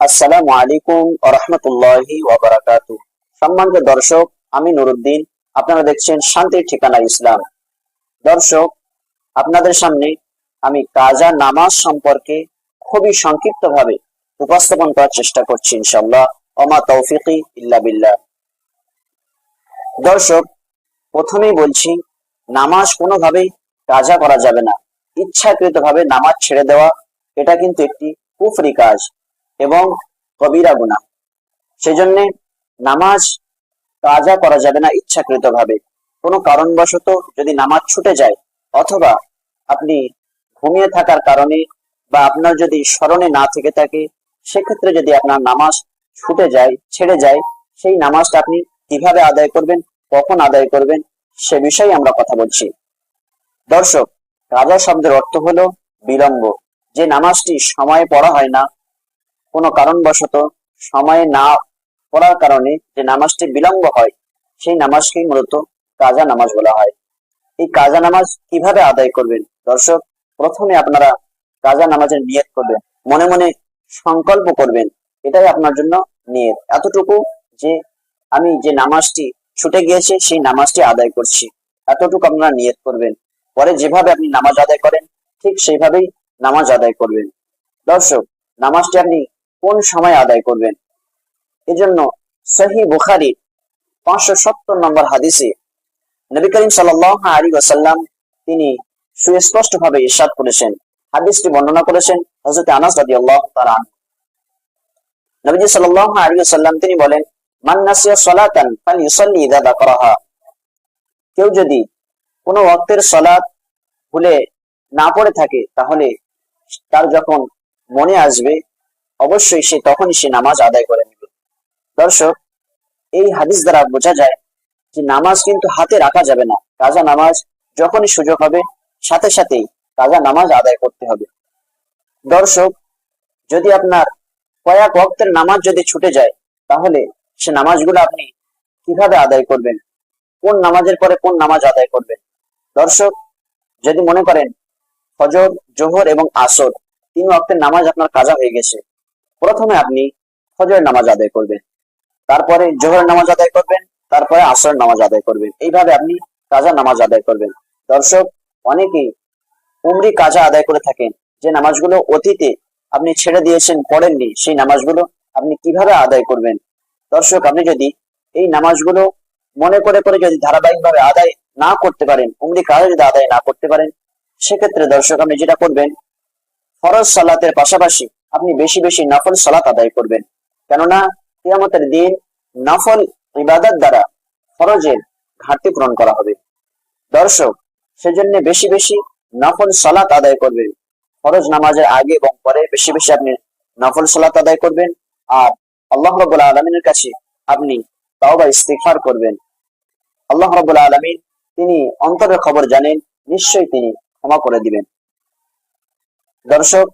আসসালামু আলাইকুম রহমতুল্লাহি ওয়াবারাকাত সম্মানিত দর্শক, আমি নুরুদ্দিন। আপনারা দেখছেন শান্তির ঠিকানা ইসলাম। দর্শক, আপনাদের সামনে আমি কাজা নামাজ সম্পর্কে খুবই সংক্ষিপ্ত ভাবে উপস্থাপন করার চেষ্টা করছি ইনশাল্লাহ অমা তৌফিকি ইল্লা বিল্লাহ। দর্শক, প্রথমেই বলছি, নামাজ কোনোভাবেই কাজা করা যাবে না। ইচ্ছাকৃত ভাবে নামাজ ছেড়ে দেওয়া, এটা কিন্তু একটি কুফরি কাজ। এবং কবিরা গুণা। সেজন্য নামাজ কাজা করা যাবে না ইচ্ছাকৃত ভাবে কোনো কারণবশত যদি নামাজ ছুটে যায়, অথবা আপনি ঘুমিয়ে থাকার কারণে বা আপনার যদি স্মরণে না থেকে থাকে, সেক্ষেত্রে যদি আপনার নামাজ ছুটে যায়, ছেড়ে যায়, সেই নামাজটা আপনি কীভাবে আদায় করবেন, কখন আদায় করবেন, সে বিষয়ে আমরা কথা বলছি। দর্শক কাজা শব্দের অর্থ হলো বিলম্ব। যে নামাজটি সময়ে পড়া হয় না কোনো কারণবশত সময়ে না পড়ার কারণে যে নামাজটি বিলম্ব হয়, সেই নামাজকেই মূলত কাজা নামাজ বলা হয়। এই কাজা নামাজ কীভাবে আদায় করবেন? দর্শক, প্রথমে আপনারা কাজা নামাজের নিয়ত করবেন, মনে মনে সংকল্প করবেন, এটাই আপনার জন্য নিয়ত। এতটুকু যে আমি যে নামাজটি ছুটে গিয়েছে, সেই নামাজটি আদায় করছি। এতটুকু আপনারা নিয়ত করবেন। পরে যেভাবে আপনি নামাজ আদায় করেন, ঠিক সেইভাবেই নামাজ আদায় করবেন। দর্শক, নামাজটি আপনি কোন সময় আদায় করবেন? এজন্য সহি বুখারি পাঁচশো সত্তর নম্বর হাদিসে নবী করিম সাল্লাহ আলী ওয়াসাল্লাম তিনি সুস্পষ্ট ভাবে ইরশাদ করেছেন। হাদিসটি বর্ণনা করেছেন হজরত আনাস রাদি আল্লাহ নবীজি সাল্লাহ আলী ওয়াসাল্লাম তিনি বলেন, মান নাসিয়া সলাতান ফাল ইউসাল্লি ইদা দাকরাহা কেউ যদি কোনো ওয়াক্তের সলাত ভুলে না পড়ে থাকে, তাহলে তার যখন মনে আসবে অবশ্যই সে তখনই সে নামাজ আদায় করে নেবে। দর্শক, এই হাদিস দ্বারা বোঝা যায় যে নামাজ কিন্তু হাতে রাখা যাবে না। কাজা নামাজ যখনই সুযোগ হবে, সাথে সাথেই কাজা নামাজ আদায় করতে হবে। দর্শক, যদি আপনার কয়েক ওয়াক্তের নামাজ যদি ছুটে যায়, তাহলে সে নামাজগুলো আপনি কীভাবে আদায় করবেন? কোন নামাজের পরে কোন নামাজ আদায় করবেন? দর্শক, যদি মনে করেন, ফজর, জোহর এবং আসর, তিন ওয়াক্তের নামাজ আপনার কাজা হয়ে গেছে। প্রথমে আপনি ফজরের নামাজ আদায় করবেন, তারপরে জোহরের নামাজ আদায় করবেন, তারপরে আসরের নামাজ আদায় করবেন। এইভাবে আপনি কাজা নামাজ আদায় করবেন। দর্শক, অনেকেই উমরি কাজা আদায় করে থাকেন, যে নামাজগুলো অতীতে আপনি ছেড়ে দিয়েছেন, পড়েননি, সেই নামাজগুলো আপনি কীভাবে আদায় করবেন? দর্শক, আপনি যদি এই নামাজগুলো মনে করে করে যদি ধারাবাহিকভাবে আদায় না করতে পারেন, উমরি কাজা যদি আদায় না করতে পারেন, সেক্ষেত্রে দর্শক, আপনি যেটা করবেন, ফরজ সালাতের পাশাপাশি আপনি বেশি বেশি নফল সালাত আদায় করবেন। কেননা কিয়ামতের দিন নফল ইবাদত দ্বারা ফরজের ঘাটতি পূরণ করা হবে। দর্শক, সেজন্য বেশি বেশি নফল সালাত আদায় করবেন। ফরজ নামাজের আগে এবং পরে বেশি বেশি আপনি নফল সালাত আদায় করবেন আর আল্লাহ রবুল্লা আলমিনের কাছে আপনি তাওবা ইস্তিফার করবেন। আল্লাহ রবুল্লা আলমিন তিনি অন্তরের খবর জানেন, নিশ্চয়ই তিনি ক্ষমা করে দিবেন। দর্শক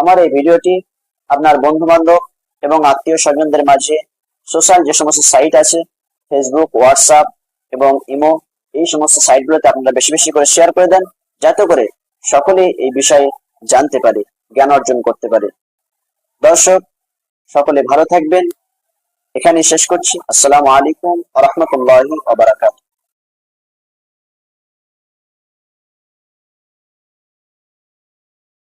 আমার এই ভিডিওটি আপনার বন্ধু বান্ধব এবং আত্মীয় স্বজনদের মাঝে সোশ্যাল যে সমস্ত সাইট আছে ফেসবুক হোয়াটসঅ্যাপ এবং ইমো এই সমস্ত সাইটগুলোতে আপনারা বেশি বেশি করে শেয়ার করে দেন, যাতে করে সকলে এই বিষয়ে জানতে পারে, জ্ঞান অর্জন করতে পারে। দর্শক, সকলে ভালো থাকবেন। এখানে শেষ করছি। আসসালামু আলাইকুম রহমতুল্লাহ